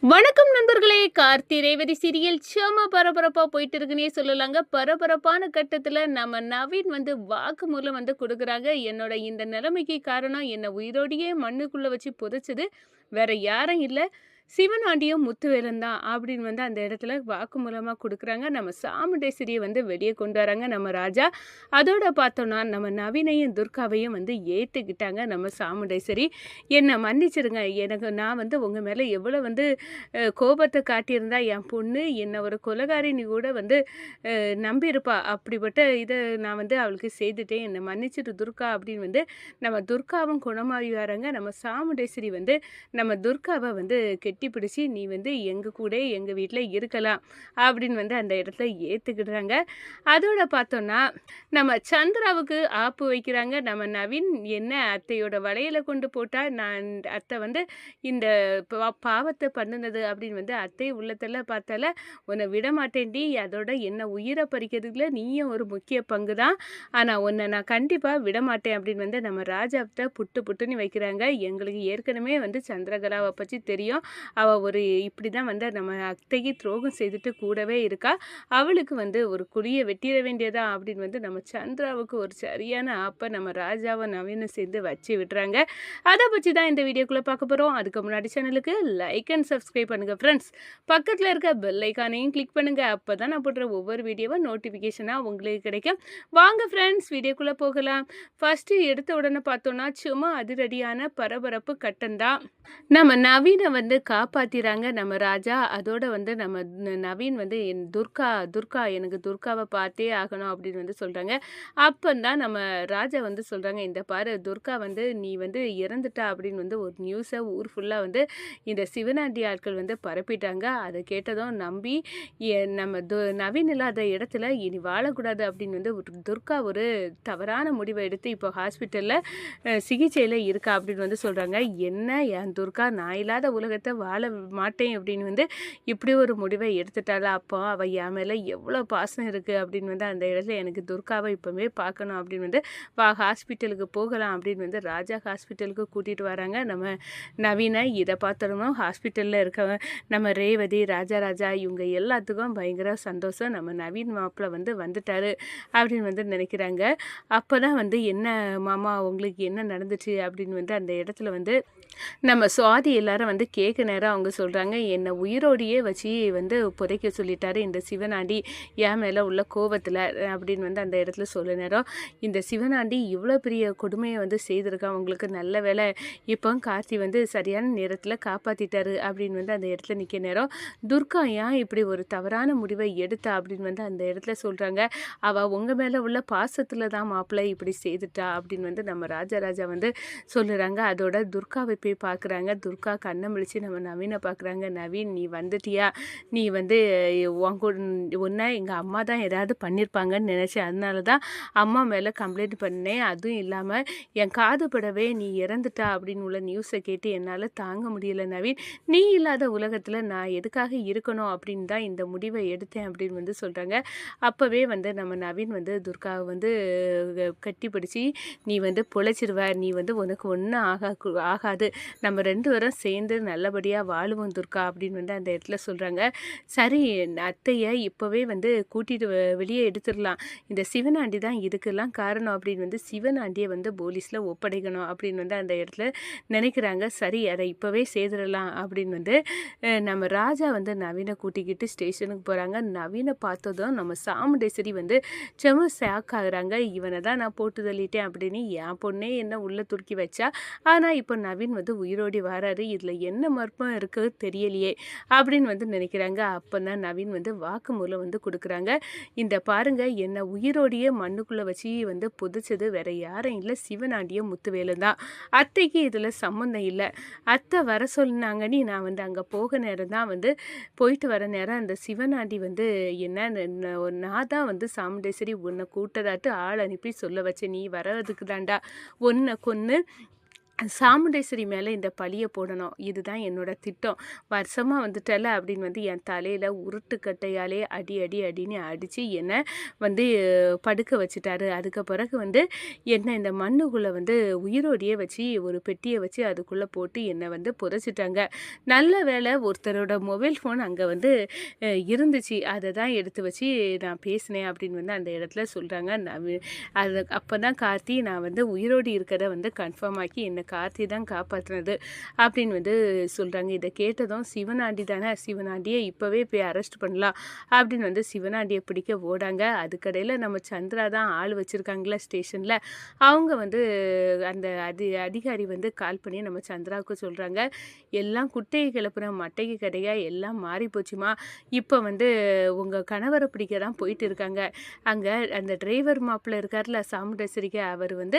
வணக்கம் நண்பர்களே. கார்த்தி ரேவதி சீரியல் செம பரபரப்பா போயிட்டு இருக்குன்னே சொல்லலாங்க. பரபரப்பான கட்டத்துல நம்ம நவீன் வந்து வாக்குமூலம் வந்து கொடுக்குறாங்க. என்னோட இந்த நிலைமைக்கு காரணம் என்னை உயிரோடையே மண்ணுக்குள்ள வச்சு புதைச்சது. வேற யாரும் இல்லை. சிவனாண்டியும் முத்துவேலன் தான் அப்படின்னு வந்து அந்த இடத்துல வாக்குமூலமாக கொடுக்குறாங்க. நம்ம சாமுண்டேஸ்வரியை வந்து வெளியே கொண்டு வராங்க நம்ம ராஜா. அதோட பார்த்தோன்னா நம்ம நவீனையும் துர்காவையும் வந்து ஏற்றுக்கிட்டாங்க நம்ம சாமுண்டேஸ்வரி என்னை மன்னிச்சிருங்க. எனக்கு நான் வந்து உங்கள் மேலே எவ்வளோ வந்து கோபத்தை காட்டியிருந்தா என் பொண்ணு என்னை ஒரு கொலகாரினி கூட வந்து நம்பியிருப்பா. அப்படிப்பட்ட இதை நான் வந்து அவளுக்கு செய்துட்டேன். என்னை மன்னிச்சிட்டு துர்கா அப்படின்னு வந்து நம்ம துர்காவும் குணமாகி வராங்க. நம்ம சாமுண்டேஸ்வரி வந்து நம்ம துர்காவை வந்து கெட்டி பிடிச்சி நீ வந்து எங்கள் கூட எங்கள் வீட்டில் இருக்கலாம் அப்படின்னு வந்து அந்த இடத்துல ஏற்றுக்கிடுறாங்க அதோட பார்த்தோன்னா நம்ம சந்திராவுக்கு ஆப்பு வைக்கிறாங்க. நம்ம நவீன் என்ன அத்தையோட வலையில் கொண்டு போட்டால் நான் அத்தை வந்து இந்த பா- பாவத்தை பண்ணுனது அப்படின்னு வந்து அத்தை உள்ளத்தில் பார்த்தால உன்னை விட மாட்டேன்டி அதோட என்ன உயிரை பறிக்கிறதுல நீயும் ஒரு முக்கிய பங்கு தான் ஆனால் உன்னை நான் கண்டிப்பாக விட மாட்டேன் அப்படின்னு வந்து நம்ம ராஜாவிட்ட புட்டு புட்டுன்னு வைக்கிறாங்க. எங்களுக்கு ஏற்கனவே வந்து சந்திரகலாவை பற்றி தெரியும். அவள் ஒரு இப்படி தான் வந்து நம்ம அத்தையை துரோகம் செய்துட்டு கூடவே இருக்கா. அவளுக்கு வந்து ஒரு குழியை வெட்டிட வேண்டியதா அப்படின்னு வந்து நம்ம சந்திராவுக்கு ஒரு சரியான ஆப்பை நம்ம ராஜாவை நவீனம் சேர்ந்து வச்சு விடுறாங்க. அதை பற்றி தான் இந்த வீடியோக்குள்ளே பார்க்க போகிறோம் அதுக்கு முன்னாடி சேனலுக்கு லைக் அண்ட் சப்ஸ்கிரைப் பண்ணுங்கள் ஃப்ரெண்ட்ஸ் பக்கத்தில் இருக்க பெல் ஐக்கானையும் கிளிக் பண்ணுங்கள் அப்போ தான் நான் போடுற ஒவ்வொரு வீடியோவும் நோட்டிஃபிகேஷனாக உங்களுக்கு கிடைக்கும். வாங்க ஃப்ரெண்ட்ஸ் வீடியோக்குள்ளே போகலாம். ஃபஸ்ட்டு எடுத்த உடனே பார்த்தோன்னா சும்மா அதிரடியான பரபரப்பு கட்டம்தான். நம்ம நவீனை வந்து காப்பாத்திறாங்க. நம்ம ராஜா அதோட வந்து நம்ம நவீன் வந்து என் துர்கா துர்கா எனக்கு துர்காவை பார்த்தே ஆகணும் அப்படின்னு வந்து சொல்கிறாங்க அப்பந்தான் நம்ம ராஜா வந்து சொல்கிறாங்க இந்த பாரு துர்கா வந்து நீ வந்து இறந்துட்டா அப்படின்னு வந்து ஒரு நியூஸை ஊர் ஃபுல்லாக வந்து இந்த சிவனாண்டி ஆட்கள் வந்து பரப்பிட்டாங்க. அதை கேட்டதும் நம்பி நம்ம து நவீன் இல்லாத இடத்துல இனி வாழக்கூடாது அப்படின்னு வந்து ஒரு துர்கா ஒரு தவறான முடிவை எடுத்து இப்போ ஹாஸ்பிட்டலில் சிகிச்சையில் இருக்கா அப்படின்னு வந்து சொல்கிறாங்க என்ன என் துர்கா நான் இல்லாத உலகத்தை வாழ மாட்டேன் அப்படின்னு வந்து இப்படி ஒரு முடிவை எடுத்துட்டாளா? அப்போ அவள் என் மேலே எவ்வளோ பாசம் இருக்குது அப்படின்னு வந்து அந்த இடத்துல எனக்கு துர்காவை இப்போவே பார்க்கணும் அப்படின்னு வந்து வா ஹாஸ்பிட்டலுக்கு போகலாம் அப்படின்னு வந்து ராஜா ஹாஸ்பிட்டலுக்கு கூட்டிகிட்டு வராங்க. நம்ம நவீன இதை பார்த்தோம்னா ஹாஸ்பிட்டலில் இருக்கவங்க நம்ம ரேவதி ராஜா ராஜா இவங்க எல்லாத்துக்கும் பயங்கர சந்தோஷம். நம்ம நவீன் மாப்பிள்ளை வந்து வந்துட்டாரு அப்படின்னு வந்து நினைக்கிறாங்க. அப்போ தான் வந்து என்ன மாமா உங்களுக்கு என்ன நடந்துச்சு? அப்படின்னு வந்து அந்த இடத்துல வந்து நம்ம சுவாதி எல்லாரும் வந்து கேட்க நேரம் அவங்க சொல்கிறாங்க என்னை உயிரோடையே வச்சு வந்து புதைக்க சொல்லிட்டாரு இந்த சிவனாண்டி. என் மேலே உள்ள கோவத்தில் அப்படின்னு வந்து அந்த இடத்துல சொல்ல நேரம். இந்த சிவனாண்டி இவ்வளோ பெரிய கொடுமையை வந்து செய்திருக்கான். அவங்களுக்கு நல்ல வேலை இப்போ கார்த்தி வந்து சரியான நேரத்தில் காப்பாற்றிட்டாரு அப்படின்னு வந்து அந்த இடத்துல நிற்க நேரம். துர்கா ஏன் இப்படி ஒரு தவறான முடிவை எடுத்தா? அப்படின்னு வந்து அந்த இடத்துல சொல்கிறாங்க அவள் உங்கள் மேலே உள்ள பாசத்தில் தான் மாப்பிள்ளை இப்படி செய்துட்டா? அப்படின்னு வந்து நம்ம ராஜராஜா வந்து சொல்லுறாங்க. அதோட துர்காவை போய் பார்க்குறாங்க துர்கா கண்ணை முழிச்சு நம்ம நவீனை பார்க்குறாங்க நவீன் நீ வந்துட்டியா? நீ வந்து உன் கூட ஒன்றா எங்கள் அம்மா தான் ஏதாவது பண்ணியிருப்பாங்கன்னு நினச்சேன் அதனால தான் அம்மா மேலே கம்ப்ளைண்ட் பண்ணேன். அதுவும் இல்லாமல் என் காது படவே நீ இறந்துட்டா அப்படின்னு உள்ள நியூஸை கேட்டு என்னால் தாங்க முடியல நவீன். நீ இல்லாத உலகத்தில் நான் எதுக்காக இருக்கணும் அப்படின்னு தான் இந்த முடிவை எடுத்தேன் அப்படின்னு வந்து சொல்கிறாங்க அப்போவே வந்து நம்ம நவீன் வந்து துர்காவை வந்து கட்டி பிடிச்சி நீ வந்து பொழைச்சிருவ. நீ வந்து உனக்கு ஒன்றும் ஆகா ஆகாது. நம்ம ரெண்டு பேரும் சேர்ந்து நல்லபடியாக வாழுவோம் துர்கா அப்படின்னு வந்து அந்த இடத்துல சொல்கிறாங்க சரி அத்தையை இப்போவே வந்து கூட்டிகிட்டு வெளியே எடுத்துடலாம். இந்த சிவனாண்டி தான் இதுக்கெல்லாம் காரணம் அப்படின்னு வந்து சிவனாண்டியை வந்து போலீஸில் ஒப்படைக்கணும் அப்படின்னு வந்து அந்த இடத்துல நினைக்கிறாங்க. சரி அதை இப்போவே செய்திடலாம் அப்படின்னு வந்து நம்ம ராஜா வந்து நவீனை கூட்டிக்கிட்டு ஸ்டேஷனுக்கு போகிறாங்க நவீனை பார்த்ததும் நம்ம சாமுண்டேஸ்வரி வந்து செம ஷாக் ஆகுறாங்க. இவனை தான் நான் போட்டு தள்ளிட்டேன் அப்படின்னு என் பொண்ணே என்ன உள்ளே துருக்கி வச்சா? ஆனால் இப்போ நவீன் வந்து உயிரோடி வராரு. இதில் என்ன மர்மம் இருக்குது தெரியலையே அப்படின்னு வந்து நினைக்கிறாங்க. அப்போ தான் நவீன் வந்து வாக்குமூலம் வந்து கொடுக்குறாங்க. இந்த பாருங்க என்னை உயிரோடையே மண்ணுக்குள்ளே வச்சு வந்து புதைச்சது வேற யாரும் இல்லை. சிவனாண்டிய முத்துவேலு தான். அத்தைக்கு இதில் சம்மந்தம் இல்லை. அத்தை வர சொன்னாங்கன்னு நான் வந்து அங்கே போக நேரம் தான் வந்து போயிட்டு வர நேரம் அந்த சிவனாண்டி வந்து என்ன நான் தான் வந்து சாமுண்டேஸ்வரி உன்னை கூட்டதாட்டு ஆள் அனுப்பி சொல்ல வச்சேன். நீ வர்றதுக்கு தாண்டா உன்னை கொன்று சாமுண்டேஸ்வரி மேலே இந்த பழியை போடணும். இதுதான் என்னோட திட்டம். வருஷமாக வந்துட்டல அப்படின்னு வந்து என் தலையில் உருட்டுக்கட்டையாலே அடி அடி அடின்னு அடித்து என்னை வந்து படுக்க வச்சுட்டாரு. அதுக்கு பிறகு வந்து என்னை இந்த மண்ணுக்குள்ளே வந்து உயிரோடையே வச்சு ஒரு பெட்டியை வச்சு அதுக்குள்ளே போட்டு என்னை வந்து புதைச்சிட்டாங்க. நல்ல வேலை ஒருத்தரோட மொபைல் ஃபோன் அங்கே வந்து இருந்துச்சு. அதை தான் எடுத்து வச்சு நான் பேசினேன் அப்படின்னு வந்து அந்த இடத்துல சொல்கிறாங்க நான் அது அப்போ தான் கார்த்தி நான் வந்து உயிரோடு இருக்கிறத வந்து கன்ஃபார்ம் ஆக்கி என்னை கார்த்தி தான் காப்பாற்றினது அப்படின்னு வந்து சொல்கிறாங்க இதை கேட்டதும் சிவனாண்டி தானே சிவனாண்டியை இப்போவே போய் அரெஸ்ட் பண்ணலாம் அப்படின்னு வந்து சிவனாண்டியை பிடிக்க ஓடாங்க. அதுக்கடையில் நம்ம சந்திரா தான் ஆள் வச்சுருக்காங்களா ஸ்டேஷனில். அவங்க வந்து அந்த அதி அதிகாரி வந்து கால் பண்ணி நம்ம சந்திராவுக்கு சொல்கிறாங்க எல்லாம் குட்டையை கிளப்புற மட்டைக்கு கடையா எல்லாம் மாறி போச்சுமா? இப்போ வந்து உங்கள் கணவரை பிடிக்க தான் போயிட்டு இருக்காங்க. அங்கே அந்த டிரைவர் மாப்பிள்ள இருக்கார்ல சாமுண்டேஸ்வரிக்கு அவர் வந்து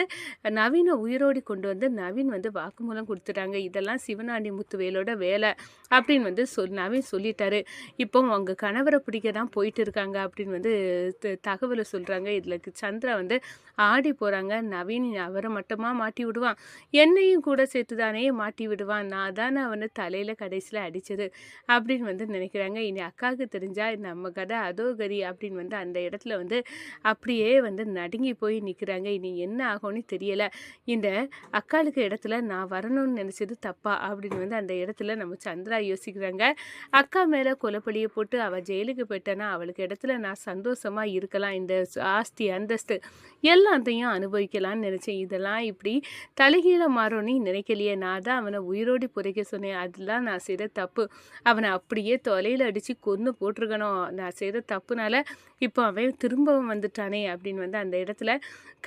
நவீன உயிரோடி கொண்டு வந்து நவீன வந்து வாக்குமூலம் கொடுத்துட்டாங்க. இதெல்லாம் சிவனாண்டி முத்துவேலோட வேலை அப்படின்னு வந்து சொல் நவீன் சொல்லிட்டாரு. இப்போ அவங்க கணவரை பிடிக்க தான் போயிட்டு இருக்காங்க அப்படின்னு வந்து த- தகவலை சொல்கிறாங்க இதில் சந்திரா வந்து ஆடி போகிறாங்க நவீன் அவரை மட்டுமா மாட்டி விடுவான்? என்னையும் கூட சேர்த்து தானே மாட்டி விடுவான்? நான் தானே அவனை தலையில் கடைசியில் அடித்தது அப்படின்னு வந்து நினைக்கிறாங்க. இனி அக்காவுக்கு தெரிஞ்சால் நம்ம கதை அதோ கதி அப்படின்னு வந்து அந்த இடத்துல வந்து அப்படியே வந்து நடுங்கி போய் நிற்கிறாங்க இனி என்ன ஆகும்னு தெரியலை. இந்த அக்காளுக்கு இடத்துல நான் வரணும்னு நினச்சது தப்பா அப்படின்னு வந்து அந்த இடத்துல நம்ம சந்திரா யோசிக்கிறாங்க. அக்கா மேலே கொலைப்பழியை போட்டு அவள் ஜெயிலுக்கு போயிட்டேன்னா அவளுக்கு இடத்துல நான் சந்தோஷமாக இருக்கலாம் இந்த ஆஸ்தி அந்தஸ்து எல்லாத்தையும் அனுபவிக்கலாம்னு நினச்சேன். இதெல்லாம் இப்படி தலைகீழ மாறோன்னு நினைக்கலையே. நான் தான் அவனை உயிரோடி புதைக்க சொன்னேன். அதெல்லாம் நான் செய்த தப்பு. அவனை அப்படியே தொலையில் அடித்து கொன்று போட்டிருக்கணும். நான் செய்த தப்புனால இப்போ அவன் திரும்பவும் வந்துட்டானே அப்படின்னு வந்து அந்த இடத்துல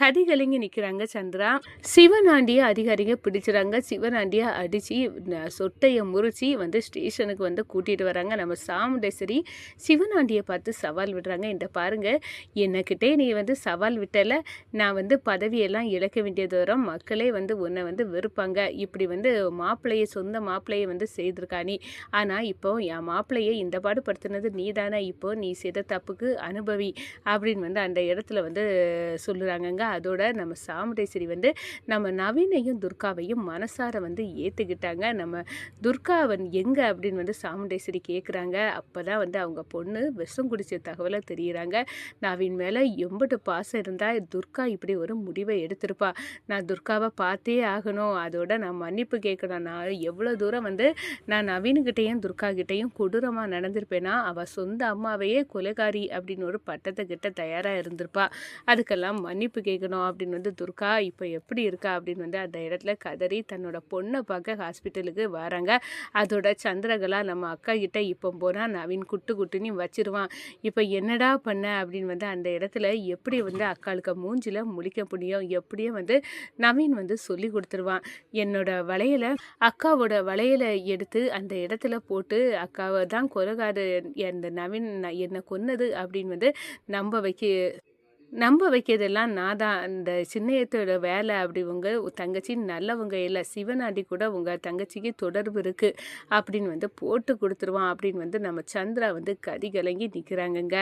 கதிகலங்கி நிற்கிறாங்க சந்திரா. சிவனாண்டியை அதிகாரிங்க பிடிச்சிறாங்க. சிவனாண்டியை அடித்து சொட்டையை முறிச்சு வந்து ஸ்டேஷனுக்கு வந்து கூட்டிகிட்டு வராங்க. நம்ம சாமுண்டேஸ்வரி சிவனாண்டியை பார்த்து சவால் விடுறாங்க. இந்த பாருங்கள் என்னக்கிட்டே நீ வந்து சவால் விட்டல. நான் வந்து பதவியெல்லாம் இழக்க வேண்டியது வரும் மக்களே வந்து உன்னை வந்து வெறுப்பாங்க. இப்படி வந்து மாப்பிள்ளையை சொந்த மாப்பிள்ளையை வந்து செய்திருக்கா நீ. ஆனால் இப்போ என் மாப்பிள்ளையை இந்த பாடுபடுத்தினது நீ தானே இப்போ நீ செய்த தப்புக்கு அனுபவி. அப்படின்னு வந்து அந்த இடத்துல வந்து சொல்லுறாங்கங்க. அதோட நம்ம சாமுண்டேஸ்வரி வந்து நம்ம நவீனையும் துர்காவையும் மனசார வந்து ஏற்றுக்கிட்டாங்க நம்ம துர்காவன் எங்கே அப்படின்னு வந்து சாமுண்டேஸ்வரி கேட்குறாங்க அப்போ தான் வந்து அவங்க பொண்ணு விஷம் குடிச்ச தகவலை தெரியுறாங்க. நவீன் மேலே எம்பிட்டு பாசம் இருந்தால் துர்கா இப்படி ஒரு முடிவை எடுத்திருப்பா. நான் துர்காவை பார்த்தே ஆகணும். அதோட நான் மன்னிப்பு கேட்கணும். நான் எவ்வளோ தூரம் வந்து நான் நவீன்கிட்டையும் துர்கா கிட்டேயும் கொடூரமாக நடந்திருப்பேனா? அவள் சொந்த அம்மாவையே கொலைகாரி அப்படின்னு ஒரு பட்டத்தை கிட்ட தயாராக இருந்திருப்பா. அதுக்கெல்லாம் மன்னிப்பு கேட்கணும் அப்படின்னு வந்து துர்கா இப்போ எப்படி இருக்கா? அப்படின்னு வந்து அந்த இடத்துல கதறி தன்னோட பொண்ணை பார்க்க ஹாஸ்பிட்டலுக்கு வராங்க. அதோட சந்திரகலா நம்ம அக்கா கிட்ட இப்போ போனால் நவீன் குட்டு குட்டுன்னு வச்சிருவான். இப்போ என்னடா பண்ண? அப்படின்னு வந்து அந்த இடத்துல எப்படி வந்து அக்காளுக்கு மூஞ்சில் முழிக்க முடியும்? எப்படியே வந்து நவீன் வந்து சொல்லி கொடுத்துருவான். என்னோட வளையலை அக்காவோட வளையலை எடுத்து அந்த இடத்துல போட்டு அக்காவை தான் கொலகாது அந்த நவீன் என்னை கொன்னது? அப்படின்னு வந்து நம்ப வைக்க நம்ப வைக்கிறதெல்லாம் நான் தான். அந்த சின்னையத்தோட வேலை அப்படி உங்கள் தங்கச்சி நல்லவங்க இல்லை சிவனாண்டி கூட உங்கள் தங்கச்சிக்கு தொடர்பு இருக்குது அப்படின்னு வந்து போட்டு கொடுத்துருவான் அப்படின்னு வந்து நம்ம சந்திரா வந்து கதி கலங்கி நிற்கிறாங்கங்க